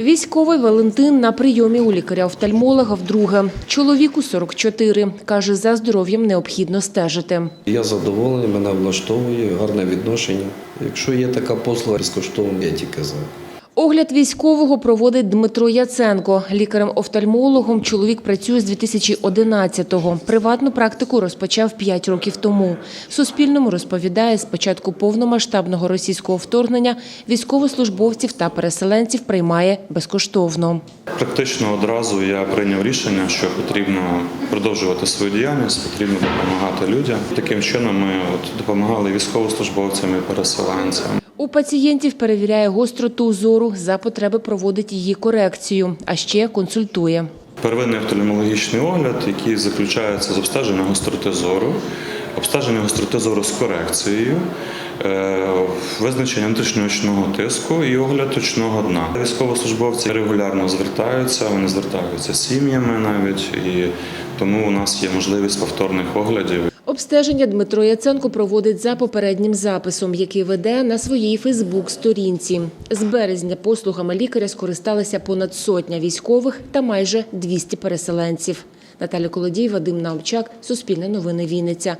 Військовий Валентин на прийомі у лікаря-офтальмолога вдруге. Чоловіку 44. Каже, за здоров'ям необхідно стежити. Я задоволений, мене влаштовує, гарне відношення. Якщо є така послуга безкоштовна, я тільки за. Огляд військового проводить Дмитро Яценко. Лікарем-офтальмологом чоловік працює з 2011-го. Приватну практику розпочав 5 років тому. Суспільному розповідає, з початку повномасштабного російського вторгнення військовослужбовців та переселенців приймає безкоштовно. Практично одразу я прийняв рішення, що потрібно продовжувати свою діяльність, потрібно допомагати людям. Таким чином ми от допомагали військовослужбовцям і переселенцям. У пацієнтів перевіряє гостроту зору, за потреби проводить її корекцію, а ще консультує. Первинний офтальмологічний огляд, який заключається з обстеження гостроти зору, обстеження гостроти зору з корекцією, е, визначення внутрішньоочного тиску і огляд очного дна. Військовослужбовці регулярно звертаються, вони звертаються з сім'ями навіть, і тому у нас є можливість повторних оглядів. Обстеження Дмитро Яценко проводить за попереднім записом, який веде на своїй Фейсбук-сторінці. З березня послугами лікаря скористалися понад сотня військових та майже 200 переселенців. Наталя Колодій, Вадим Навчак, Суспільне новини Вінниця.